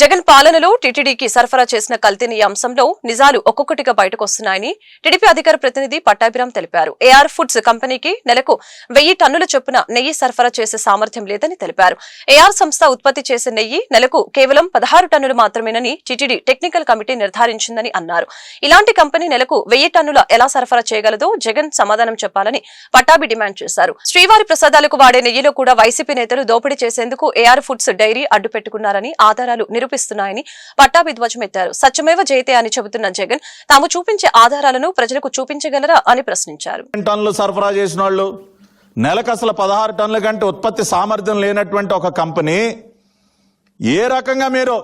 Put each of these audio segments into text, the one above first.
జగన్ పాలనలో టీటీడీకి సరఫరా చేసిన కల్తీని అంశంలో నిజాలు ఒక్కొక్కటిగా బయటకు వస్తున్నాయని టీడీపీ అధికార ప్రతినిధి పట్టాభిరామ్ తెలిపారు. ఏఆర్ ఫుడ్స్ కంపెనీకి నెలకు వెయ్యి టన్నుల చొప్పున నెయ్యి సరఫరా చేసే సామర్థ్యం లేదని తెలిపారు. ఏఆర్ సంస్థ ఉత్పత్తి చేసే నెయ్యి నెలకు కేవలం పదహారు టన్నులు మాత్రమేనని టీటీడీ టెక్నికల్ కమిటీ నిర్ధారించిందని అన్నారు. ఇలాంటి కంపెనీ నెలకు వెయ్యి టన్నుల ఎలా సరఫరా చేయగలదో జగన్ సమాధానం చెప్పాలని పట్టాభి డిమాండ్ చేశారు. శ్రీవారి ప్రసాదాలకు వాడే నెయ్యిలో కూడా వైసీపీ నేతలు దోపిడీ చేసేందుకు ఏఆర్ ఫుడ్స్ డైరీ అడ్డు పెట్టుకున్నారని ఆధారాలు నిరూపిస్తున్నాయని పట్టాభి ధ్వజమెత్తారు సత్యమేవ జయతే అని చెబుతున్న జగన్ తాము చూపించే ఆధారాలను ప్రజలకు చూపించగలరా అని ప్రశ్నించారు. టన్నులు సరఫరా చేసిన వాళ్ళు నెలకు అసలు పదహారు టన్నుల కంటే ఉత్పత్తి సామర్థ్యం లేనటువంటి ఒక కంపెనీ ఏ రకంగా మీరు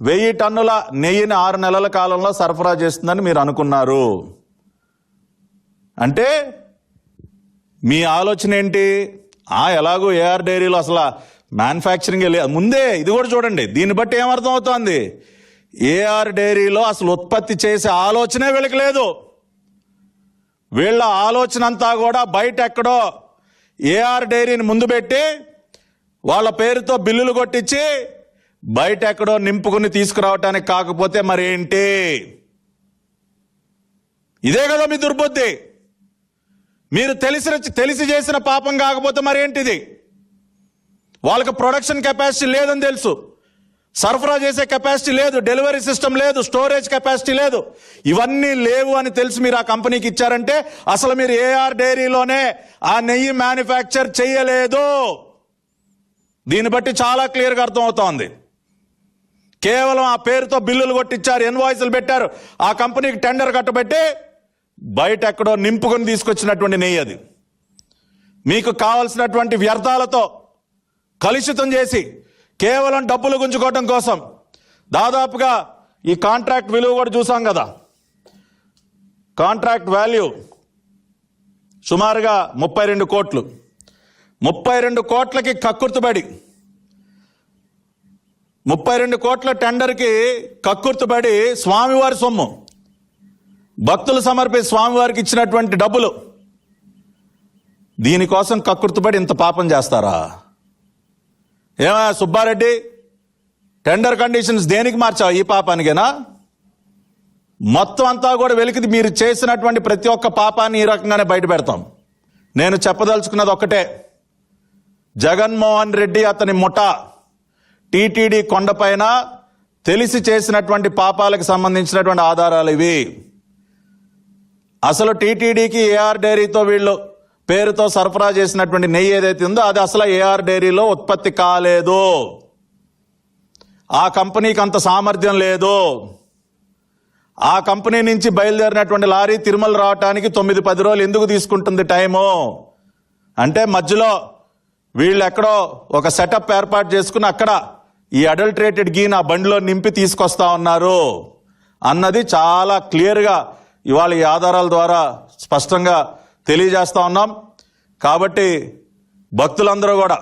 వెయ్యి టన్నుల నెయ్యిని ఆరు నెలల కాలంలో సరఫరా చేస్తుందని మీరు అనుకున్నారు? అంటే మీ ఆలోచన ఏంటి? ఆ ఎలాగో ఏఆర్ డైరీలో అసలు మ్యానుఫ్యాక్చరింగ్ ముందే ఇది కూడా చూడండి దీన్ని బట్టి ఏమర్థం అవుతోంది ఏఆర్ డైరీలో అసలు ఉత్పత్తి చేసే ఆలోచనే వీళ్ళకి లేదు. వీళ్ళ ఆలోచన అంతా కూడా బయట ఎక్కడో ఏఆర్ డైరీని ముందు పెట్టి వాళ్ళ పేరుతో బిల్లులు కొట్టించి బయట ఎక్కడో నింపుకుని తీసుకురావటానికి కాకపోతే మరేంటి ఇదే కదా మీ దుర్బుద్ధి. మీరు తెలిసిన తెలిసి చేసిన పాపం కాకపోతే మరేంటిది వాళ్ళకి ప్రొడక్షన్ కెపాసిటీ లేదని తెలుసు. సరఫరా చేసే కెపాసిటీ లేదు డెలివరీ సిస్టమ్ లేదు స్టోరేజ్ కెపాసిటీ లేదు. ఇవన్నీ లేవు అని తెలిసి మీరు ఆ కంపెనీకి ఇచ్చారంటే అసలు మీరు ఏఆర్ డైరీలోనే ఆ నెయ్యి మ్యానుఫ్యాక్చర్ చేయలేదు. దీన్ని బట్టి చాలా క్లియర్గా అర్థమవుతోంది. కేవలం ఆ పేరుతో బిల్లులు కొట్టించారు ఎన్వాయిస్లు పెట్టారు. ఆ కంపెనీకి టెండర్ కట్టబెట్టి బయట ఎక్కడో నింపుకొని తీసుకొచ్చినటువంటి నెయ్యి అది. మీకు కావలసినటువంటి వ్యర్థాలతో కలుషితం చేసి కేవలం డబ్బులు గుంజుకోవటం కోసం దాదాపుగా ఈ కాంట్రాక్ట్ విలువ కూడా చూసాం కదా. కాంట్రాక్ట్ వాల్యూ సుమారుగా ముప్పై రెండు కోట్లు. ముప్పై రెండు కోట్లకి కక్కుర్తుబడి. ముప్పై రెండు కోట్ల టెండర్కి కక్కుర్తుబడి స్వామివారి సొమ్ము. భక్తులు సమర్పి స్వామివారికి ఇచ్చినటువంటి డబ్బులు. దీనికోసం కక్కుర్తుబడి ఇంత పాపం చేస్తారా? ఏమా సుబ్బారెడ్డి? టెండర్ కండిషన్స్ దేనికి మార్చావు ఈ పాపానికేనా? మొత్తం అంతా కూడా వెలికిది మీరు చేసినటువంటి ప్రతి ఒక్క పాపాన్ని ఈ రకంగానే బయట పెడతాం. నేను చెప్పదలుచుకున్నది ఒక్కటే. జగన్మోహన్ రెడ్డి అతని ముఠ టీటీడీ కొండపైన తెలిసి చేసినటువంటి పాపాలకు సంబంధించినటువంటి ఆధారాలు ఇవి. అసలు టీటీడీకి ఏఆర్ డైరీతో వీళ్ళు పేరుతో సరఫరా చేసినటువంటి నెయ్యి ఏదైతే ఉందో అది అసలు ఏఆర్ డైరీలో ఉత్పత్తి కాలేదు. ఆ కంపెనీకి అంత సామర్థ్యం లేదు. ఆ కంపెనీ నుంచి బయలుదేరినటువంటి లారీ తిరుమల రావటానికి తొమ్మిది పది రోజులు ఎందుకు తీసుకుంటుంది టైము? అంటే మధ్యలో వీళ్ళు ఎక్కడో ఒక సెటప్ ఏర్పాటు చేసుకుని అక్కడ ఈ అడల్ట్రేటెడ్ గీ నా బండిలో నింపి తీసుకొస్తా ఉన్నారు. అన్నది చాలా క్లియర్గా ఇవాళ ఈ ఆధారాల ద్వారా స్పష్టంగా తెలియజేస్తూ ఉన్నాం. కాబట్టి భక్తులందరూ కూడా